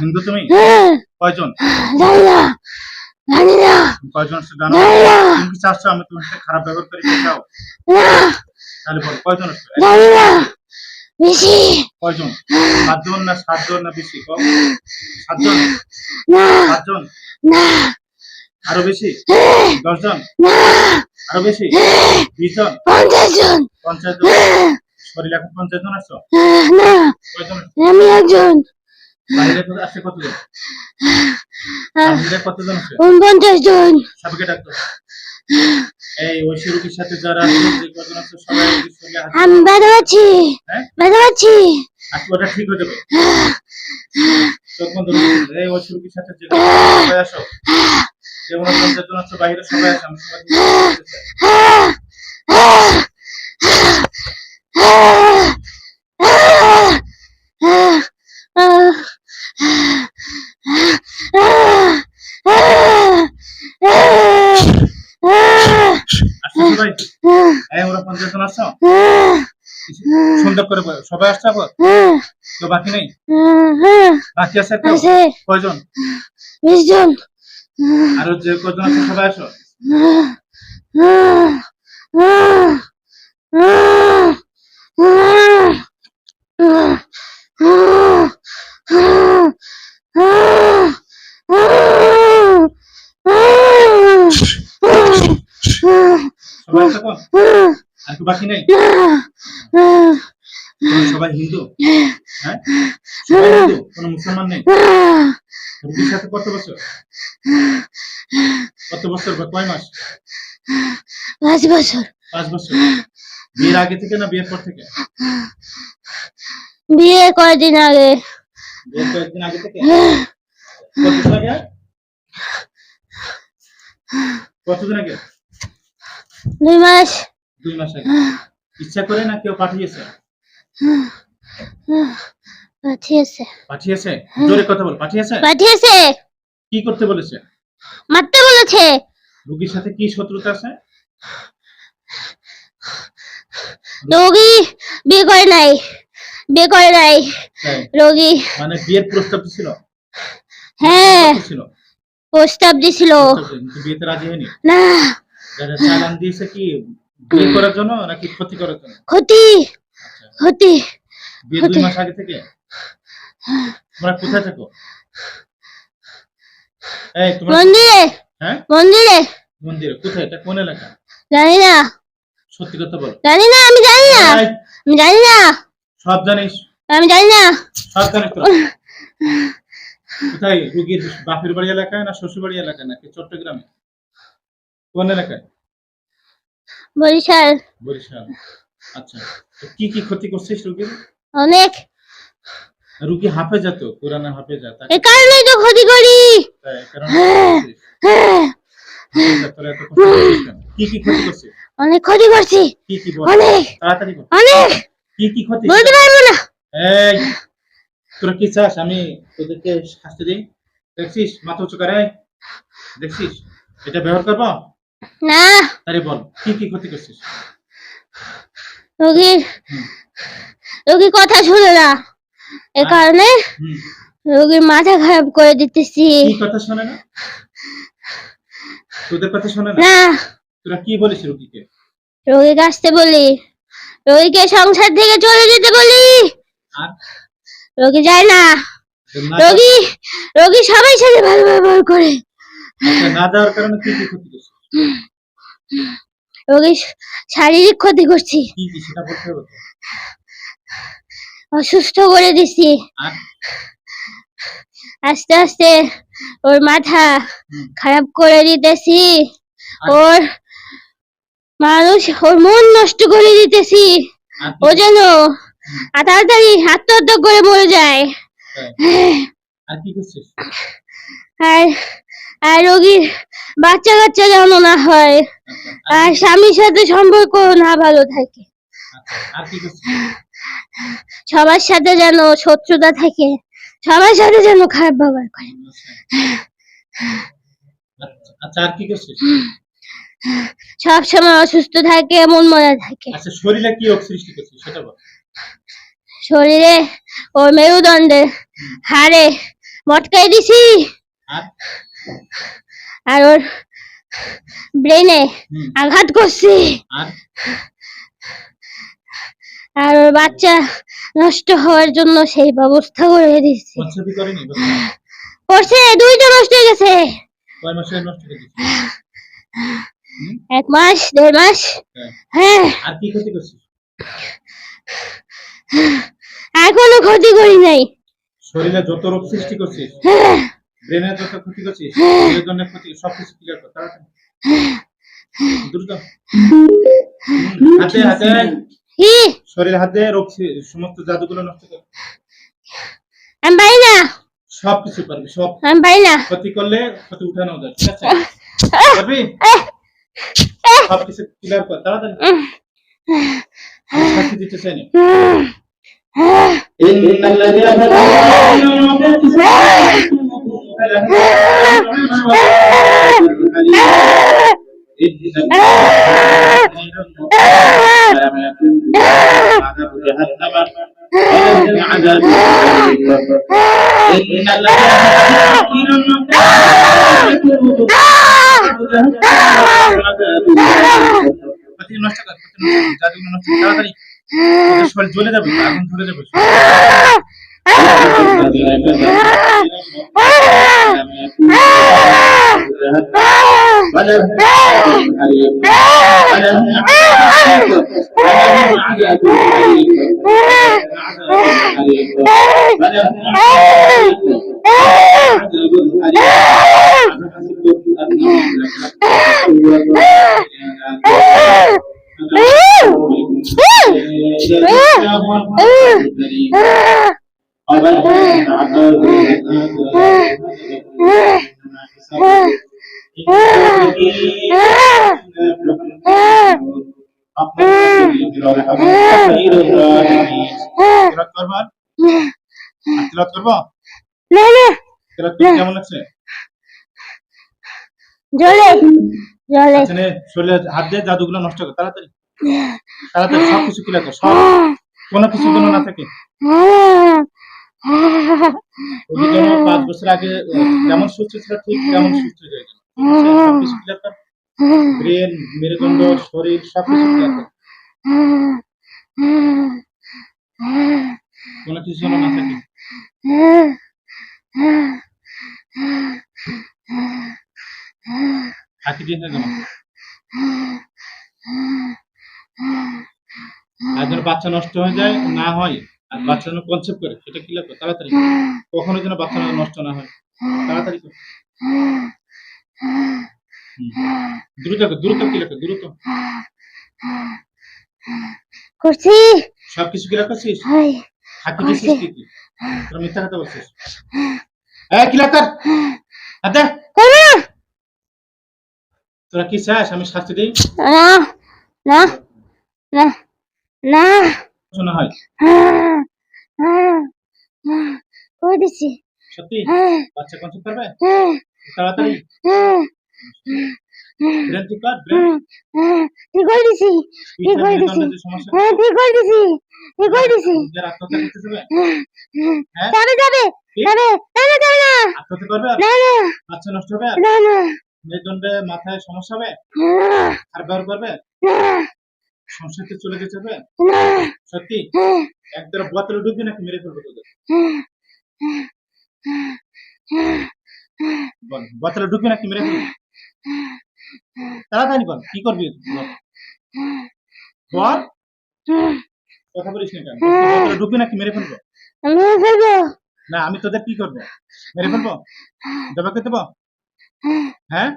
হিন্দু তুমি? হ্যাঁ, কয়জন? জানি না জানি না কয়জন জানো তুমি কি চাচ্ছ আমি তোমার সাথে খারাপ ব্যবহার করি চাও না। তাহলে বল কয়জন জানি না বেশি। কয়জন? সাতজন না সাতজন না বেশি? কম সাতজন? না। সাতজন? না। আরও বেশি? হ্যাঁ, দশজন? না। আরও বেশি? হ্যাঁ, বিশ জন পঞ্চাশ জন পঞ্চাশ জন শরীর এখন পঞ্চাশ জন আসছো না। আমি একজন। উনপঞ্চাশ জন। এই ঐশী রুগীর সাথে যারা সবাই আমি ব্যথা পাচ্ছি। হ্যাঁ? ব্যথা পাচ্ছি। ওটা ঠিক হয়ে যাবে। চোখ বন্ধ। এই সাথে যে সবাই আসো। যেমন পঞ্চাশ জন বাইরে সবাই আসো। আমি সবাই আসছো হ্যাঁ। সুন্দর করে সবাই আসছে আবার? হ্যাঁ। তো বাকি নেই? হ্যাঁ, বাকি আছে কয়জন? বিশ জন। আরও যে কয়জন আছে সবাই আসো। সবাই আসো আর কেউ বাকি নেই? আহ, আহ, তোমরা সবাই হিন্দু? হ্যাঁ? সবাই হিন্দু? কোনো মুসলমান নেই? রুগীর সাথে কত বছর? কত বছর বা কয় মাস? পাঁচ বছর। পাঁচ বছর। বিয়ের আগে থেকে না বিয়ের পর থেকে? বিয়ে কয়দিন আগে? কয়েকদিন আগে থেকে? কতদিন আগে? কতদিন আগে? দুই মাস। দুই মাস আগে ইচ্ছা করে না কেউ পাঠিয়েছে? পাঠিয়েছে। পাঠিয়েছে? জোরে কথা বল পাঠিয়েছে? পাঠিয়েছে। কি করতে বলেছে? মারতে বলেছে। রুগীর সাথে কি শত্রুতা আছে? রোগী বিয়ে করে নাই বিয়ে করে নাই। রোগী মানে বিয়ের প্রস্তাব ছিল হ্যাঁ। প্রস্তাব দিছিল? ছিল, বিয়েতে রাজি হয়নি? না। চালান দিয়েছে কি বিয়ে করার জন্য নাকি ক্ষতি করার জন্য? ক্ষতি ক্ষতি বিয়ে দুই মাস আগে থেকে? তোমরা কোথায় থাকো? এই তোমরা মন্দিরে। হ্যাঁ? মন্দিরে। মন্দিরে কোথায়? এটা কোন এলাকা? জানি না। সত্যি কথা বল। জানি না আমি জানি না। আমি জানি না। সব জানিস? আমি জানি না। সব জানিস তো? কোথায়? রুগীর বাপের বাড়ি এলাকায় না শ্বশুর বাড়ি এলাকায় নাকি চট্টগ্রামে? কোন এলাকায়? বরিশাল। বরিশাল। আচ্ছা কি কি ক্ষতি করছিস রুগীর অনেক। রুগী হাফে যেত কোরআনে হাফে যা তাকে এ কারণেই তো ক্ষতি করি। কারণ হ্যাঁ। হ্যাঁ, করছিস কি কি ক্ষতি করছিস? অনেক ক্ষতি করছি। কি কি অনেক। তাড়াতাড়ি অনেক। কি কি ক্ষতি? বলতে পারব না। এই তোরা কি চাস? আমি তোদেরকে শাস্তি দিই। দেখছিস? মাথা উঁচু করে। দেখছিস? এটা ব্যবহার করব? না। তাহলে বল কি কি ক্ষতি করছিস? রোগীর রোগী কথা শুনে না। এ কারণে। রোগীর মাথা খারাপ করে দিতেছি। কি কথা শোনে না? তোদের কথা শোনে না? না। তোরা কি বলিস রুগীকে? রোগীকে আসতে বলি। রোগীকে সংসার থেকে চলে যেতে বলি। আর? রোগী যায় না। রোগী রোগী সবাই সাথে ভালো ব্যবহার করে। না যাওয়ার কারণে কি কি ক্ষতি করছিস শারীরিক ক্ষতি করছি। অসুস্থ করে দিছি। আস্তে আস্তে ওর মাথা খারাপ করে দিতেছি। ওর মানুষ ওর মন নষ্ট করে দিতেছি। ও যেন তাড়াতাড়ি আত্মহত্যা করে মরে যায়। আর কি করছিস? আর রোগীর বাচ্চা কাচ্চা যেন না হয় আর স্বামীর সাথে সম্পর্ক না ভালো থাকে। সবার সাথে যেন শত্রুতা থাকে সবার সাথে যেন খারাপ ব্যবহার করে। আচ্ছা, আর কি করছিস? সব সময় অসুস্থ থাকে মন মরা থাকে। আচ্ছা শরীরে কি রোগ সৃষ্টি করছিস সেটা বল। শরীরে ওর মেরুদণ্ডে হাড়ে মটকাই দিছি। আর আর ওর ব্রেনে আঘাত করছি। আর? ওর বাচ্চা নষ্ট হওয়ার জন্য সেই ব্যবস্থা করে করেনি করছে দুইটা নষ্ট হয়ে গেছে? এক মাস দেড় মাস। হ্যাঁ। হ্যাঁ। ক্ষতি কোনো ক্ষতি করি নাই। শরীরে যত রোগ সৃষ্টি করছিস হ্যাঁ, ব্রেনের যত ক্ষতি করছিস? শরীরের জন্য ক্ষতি সবকিছু ক্লিয়ার কর তাড়াতাড়ি। দ্রুত। হাতে হাতে। শরীর হাতে রোগ সমস্ত জাদুগুলো নষ্ট কর। আমি পারি না। সব কিছু পারবি সব। আমি পারি না। ক্ষতি করলে ক্ষতি উঠানো যায় ঠিক আছে? পারবি? সব কিছু ক্লিয়ার কর তাড়াতাড়ি। শাস্তি দিতে চাই না إن الذين নষ্ট কর জাদুগুলো নষ্ট কর তাড়াতাড়ি তোদের শরীর জ্বলে যাবে আগুন ধরে যাবে তিলাওয়াত কেমন লাগছে হাত জাদুগুলো নষ্ট কর তাড়াতাড়ি তাড়াতাড়ি সব কিছু ক্লিয়ার কর সব কোনো কিছু যেন না থাকে পাঁচ বছর আগে যেমন সুস্থ ছিল ঠিক তেমন সুস্থ হয়ে গেল। সব কিছু ক্লিয়ার কর ব্রেন মেরুদণ্ড শরীর কোনো কিছু যেন না থাকে না বাচ্চা নষ্ট হয়ে যায় না হয় আর বাচ্চা যেন কনসেপ্ট করে সেটা ক্লিয়ার কর তাড়াতাড়ি কখনো যেন বাচ্চা নষ্ট না হয়। তাড়াতাড়ি কর। দ্রুত দ্রুত ক্লিয়ার কর দ্রুত। করছি। সব কিছু ক্লিয়ার করছিস হাই। ফাঁকি দিয়েছিস কি কি তোরা মিথ্যা কথা বলছিস। এই ক্লিয়ার কর হাতে তোরা কি চাস? আমি শাস্তি দিই? না না না না। শোনা হয়। করে দিচ্ছি সত্যি বাচ্চা কনসেপ্ট করবে তাড়াতাড়ি। ব্রেন ঠিক কর ব্রেন। ঠিক করে দিছি ঠিক করে দিছি সমস্যা হ্যাঁ ঠিক করে দিছি ঠিক করে দিছি যার আত্মহত্যা যাবে হ্যাঁ? যাবে যাবে। না না যাবে না। আত্মহত্যা করবে? না না। বাচ্চা নষ্ট হবে? না না। মেরুদণ্ডে মাথায় সমস্যা হবে? আর ব্যবহার করবে? না। সংসারতে চলে যেতে হবে? সত্যি? হ্যাঁ। একদম বোতলে ঢুকবি নাকি মেরে ফেলব তোদের? বল বোতলে ঢুকবি নাকি মেরে ফেলব? তাড়াতাড়ি বল কি করবি? বল। কথা বলিস না কেন? বোতলে ঢুকবি নাকি মেরে ফেলব? না আমি তোদের কি করব? মেরে ফেলব? দেবাকে দেবো হ্যাঁ।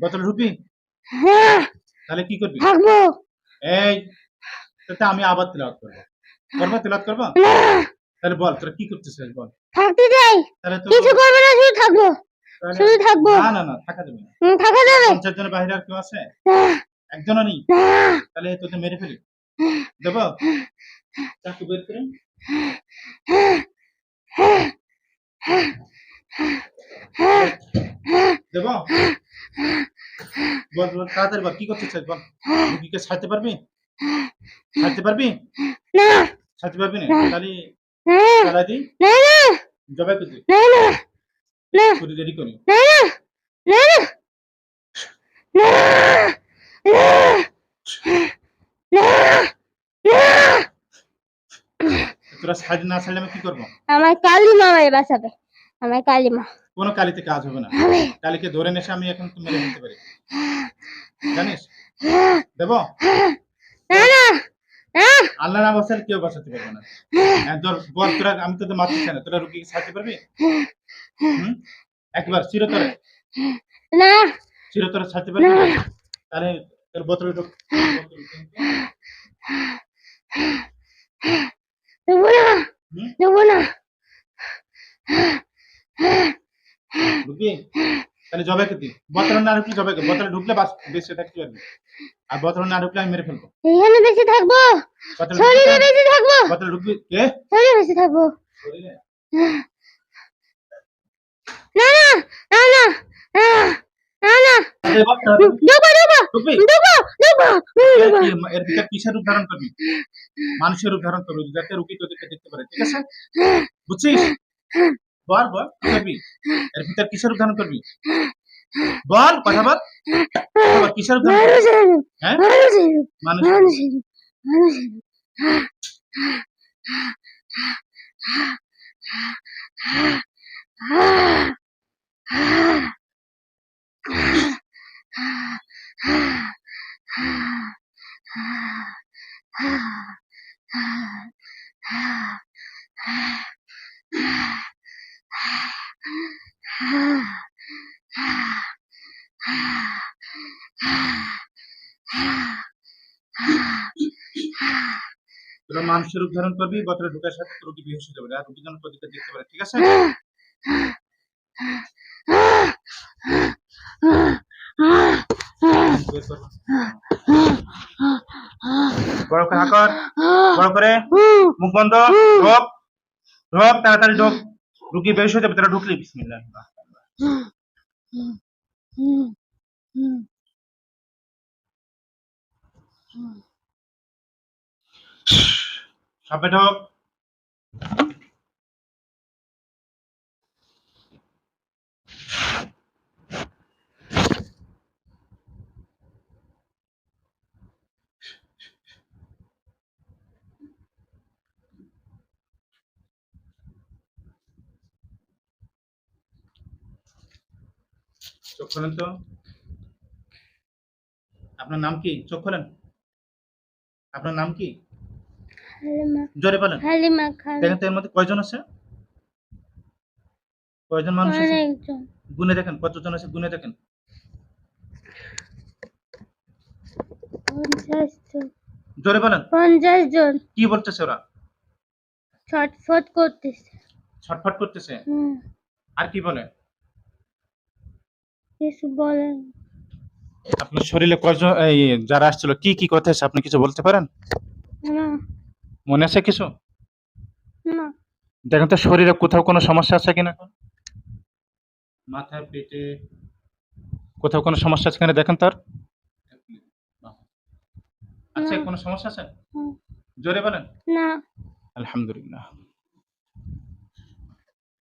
বোতলে ঢুকবি তাহলে কি করবি? থাকব। এই তাতে আমি আবার তেলাওয়াত করব। করব তেলাওয়াত করব? তাহলে বল তোরা কি করতে চাস বল। থাকতে চাই তাহলে তো কিছু করব না শুধু থাকব। শুধু থাকব। না না না থাকা যাবে না। থাকা যাবে। পঞ্চাশ জনের বাইরে আর কেউ আছে? একজনও নেই? তাহলে তোদের মেরে ফেলি। দেবো? চাকু বের করে। দেবো বল। বল তাড়াতাড়ি বল কি করতে চাস বল। রুগীকে ছাড়তে পারবি? ছাড়তে পারবি? না। ছাড়তে পারবি না? তাহলে না। না না। জবাই না না। না। করি না না। না না। না। না। তোরা না ছাড়লে আমি কি করব? আমার কালী মা আমায় বাঁচাবে আমার কালী মা। কোনো কালিতে কাজ হবে না। কালিকে ধরে নেশে আমি এখন তো মেরে ফেলতে পারি। জানিস? দেবো? না না আল্লাহ না বাঁচালে কেউ বাঁচাতে পারবে না। হ্যাঁ, তোর বল তোরা আমি তো মারতে চাই না। তোরা রুগীকে ছাড়তে পারবি? একবার চিরতরে। না। চিরতরে ছাড়তে পারবি? না। তাহলে তোর বোতলে ঢোক। দেবো না? দেবো না। ঢুকি। তাহলে বোতলে না ঢুকলে কর বোতলে ঢুকলে বাস বেঁচে থাকতে পারবি আর? বোতলে না ঢুকলে আমি মেরে ফেলব। এখানে বেঁচে থাকব? শরীরে বেঁচে থাকব? ঢুকবি? কে? শরীরে বেঁচে থাকব? না না না না না না কিসের রূপ ধারণ করবি? মানুষের রূপ ধারণ করবি যাতে রুগী তোদেরকে দেখতে পারে ঠিক আছে? বুঝছিস? বল বল, করবি? এর ভিতর কিসের রূপ করবি? বল, কথা বল। কিসের? মানুষের হ্যাঁ? মানুষ মানুষের মানুষের রূপ। ধারণ করবি বোতলে ঢুকার সাথে রুগী বেহুশ হয়ে যাবে। আর রুগী যেন তোদেরকে দেখতে পারে, ঠিক আছে? বড় করে হাকর বড় করে। মুখ বন্ধ, ঢোক ঢোক, তাড়াতাড়ি ঢোক। রুগী বেহুশ হয়ে যাবে তোরা ঢুকলি সাপে ঢোক। চোখ খোলেন তো? আপনার নাম কি? চোখ খোলেন? আপনার নাম কি? জোরে বলেন। হালিমা খান। দেখেন তো এর মধ্যে কয়জন আছে? কয়জন মানুষ আছে? গুনে দেখেন কতজন আছে গুনে দেখেন। পঞ্চাশ জন। জোরে বলেন। পঞ্চাশ জন। কি বলতেছে ওরা? ছটফট করতেছে। ছটফট করতেছে? আর কি বলে? কিছু আপনার শরীরে কয়জন এই যারা আসছিল কি কি কথা আছে? আপনি কিছু বলতে পারেন? না। মনে আছে কিছু? না। দেখেন তো শরীরে কোথাও কোনো সমস্যা আছে কিনা? মাথা পেটে কোথাও কোনো সমস্যা আছে কিনা দেখেন তার? আছে না। কোনো সমস্যা আছে? জোরে বলেন। না। আলহামদুলিল্লাহ।